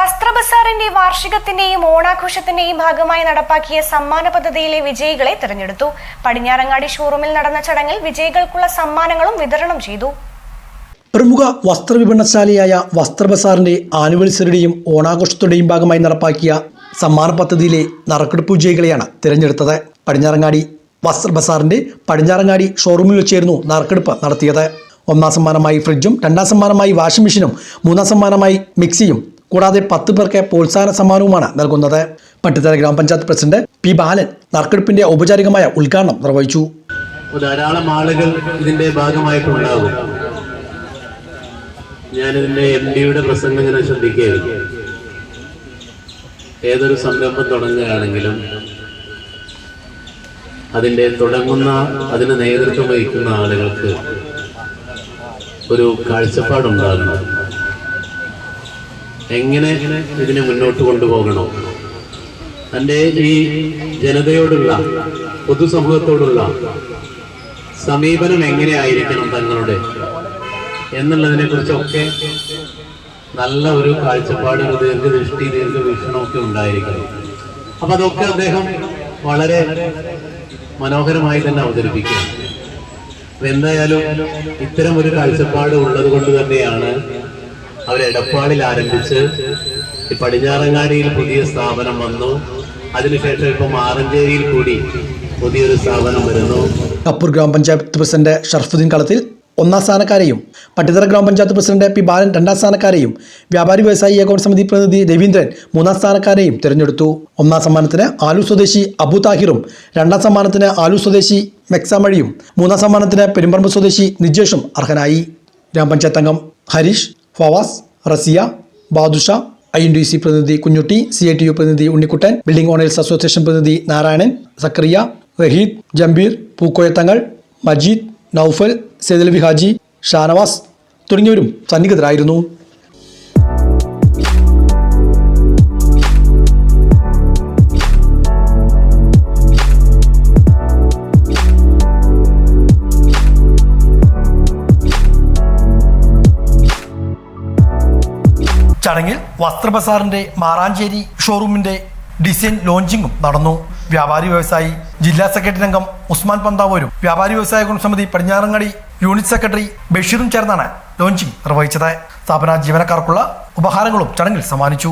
വസ്ത്രബസാറിന്റെ വാർഷികത്തിന്റെയും ഓണാഘോഷത്തിന്റെയും ഭാഗമായി നടപ്പാക്കിയ സമ്മാന പദ്ധതിയിലെ വിജയികളെ തിരഞ്ഞെടുത്തു. പടിഞ്ഞാറങ്ങാടി ഷോറൂമിൽ നടന്ന ചടങ്ങിൽ വിജയികൾക്കുള്ള സമ്മാനങ്ങളും വിതരണം ചെയ്തു. പ്രമുഖ വസ്ത്രവിപണശാലയായ വസ്ത്രബസാറിന്റെ ആനിവേഴ്സറിയുടെയും ഓണാഘോഷത്തിന്റെയും ഭാഗമായി നടപ്പാക്കിയ സമ്മാന പദ്ധതിയിലെ നറുക്കെടുപ്പ് വിജയികളെയാണ് തിരഞ്ഞെടുത്തത്. പടിഞ്ഞാറങ്ങാടി വസ്ത്രബസാറിന്റെ പടിഞ്ഞാറങ്ങാടി ഷോറൂമിൽ വെച്ചായിരുന്നു നറുക്കെടുപ്പ് നടത്തിയത്. ഒന്നാം സമ്മാനമായി ഫ്രിഡ്ജും രണ്ടാം സമ്മാനമായി വാഷിംഗ് മെഷീനും മൂന്നാം സമ്മാനമായി മിക്സിയും കൂടാതെ പത്ത് പേർക്ക് പ്രോത്സാഹന സമ്മാനവുമാണ് നൽകുന്നത്. പട്ടിത്തറ ഗ്രാമപഞ്ചായത്ത് പ്രസിഡന്റ് പി ബാലൻ നറുക്കെടുപ്പിന്റെ ഔപചാരികമായ ഉദ്ഘാടനം നിർവഹിച്ചു. ധാരാളം ആളുകൾ ഇതിന്റെ ഭാഗമായിട്ടുണ്ടാകും. ഞാനിതിന്റെ എം ഡിയുടെ പ്രസംഗം ഇങ്ങനെ ശ്രദ്ധിക്കുകയായിരുന്നു ഏതൊരു സംരംഭം തുടങ്ങുകയാണെങ്കിലും അതിന്റെ തുടങ്ങുന്ന അതിന് നേതൃത്വം വഹിക്കുന്ന ആളുകൾക്ക് ഒരു കാഴ്ചപ്പാടുണ്ടാകണം എങ്ങനെ ഇതിനെ മുന്നോട്ട് കൊണ്ടുപോകണോ? തന്റെ ഈ ജനതയോടുള്ള പൊതുസമൂഹത്തോടുള്ള സമീപനം എങ്ങനെയായിരിക്കണം തങ്ങളുടെ എന്നുള്ളതിനെ കുറിച്ചൊക്കെ നല്ല ഒരു കാഴ്ചപ്പാട് ഒരു ദീർഘദൃഷ്ടി ദീർഘവീക്ഷണമൊക്കെ ഉണ്ടായിരിക്കണം. അപ്പൊ അതൊക്കെ അദ്ദേഹം വളരെ മനോഹരമായി തന്നെ അവതരിപ്പിക്കുക എന്തായാലും ഇത്തരം ഒരു കാഴ്ചപ്പാട് ഉള്ളത് കൊണ്ട് തന്നെയാണ് അവർ എടപ്പാളിൽ ആരംഭിച്ച് ഈ പടിഞ്ഞാറങ്ങാടിയിൽ പുതിയ സ്ഥാപനം വന്നു. അതിനുശേഷം ഇപ്പൊ മാറഞ്ചേരിയിൽ കൂടി പുതിയൊരു സ്ഥാപനം വരുന്നു. കപ്പൂർ ഗ്രാമപഞ്ചായത്ത് പ്രസിഡന്റ് ഷർഫുദ്ദീൻ കളത്തിൽ ഒന്നാം സ്ഥാനക്കാരെയും പട്ടിത്തറ ഗ്രാമപഞ്ചായത്ത് പ്രസിഡന്റ് പി ബാലൻ രണ്ടാം സ്ഥാനക്കാരെയും വ്യാപാരി വ്യവസായി ഏകോപന സമിതി പ്രതിനിധി രവീന്ദ്രൻ മൂന്നാം സ്ഥാനക്കാരെയും തിരഞ്ഞെടുത്തു. ഒന്നാം സമ്മാനത്തിന് ആലു സ്വദേശി അബു താഹിറും രണ്ടാം സമ്മാനത്തിന് ആലു സ്വദേശി മെക്സാമഴിയും മൂന്നാം സമ്മാനത്തിന് പെരുമ്പറമ്പ് സ്വദേശി നിജേഷും അർഹനായി. ഗ്രാമപഞ്ചായത്ത് അംഗം Harish Fawas Raziya Badusha I N D C പ്രതിനിധി Kunjutti C I T U പ്രതിനിധി ഉണ്ണിക്കുട്ടൻ ബിൽഡിംഗ് ഓണേഴ്സ് അസോസിയേഷൻ പ്രതിനിധി നാരായണൻ സക്രിയ റഹീദ് ജംബീർ പൂക്കോയത്തങ്ങൾ മജീദ് നൌഫൽ സെയ്ദൽ വിഹാജി ഷാനവാസ് തുടങ്ങിയവരും സന്നിഹിതരായിരുന്നു. ചടങ്ങിൽ വസ്ത്രബസാറിന്റെ മാറാഞ്ചേരി ഷോറൂമിന്റെ ഡിസൈൻ ലോഞ്ചിങ്ങും നടന്നു. വ്യാപാരി വ്യവസായി ജില്ലാ സെക്രട്ടറി അംഗം ഉസ്മാൻ പന്താവൂരും വ്യാപാരി വ്യവസായ സമിതി പടിഞ്ഞാറങ്ങാടി യൂണിറ്റ് സെക്രട്ടറി ബഷീറും ചേർന്നാണ് ലോഞ്ചിങ് നിർവഹിച്ചത്. സ്ഥാപന ജീവനക്കാർക്കുള്ള ഉപഹാരങ്ങളും ചടങ്ങിൽ സമ്മാനിച്ചു.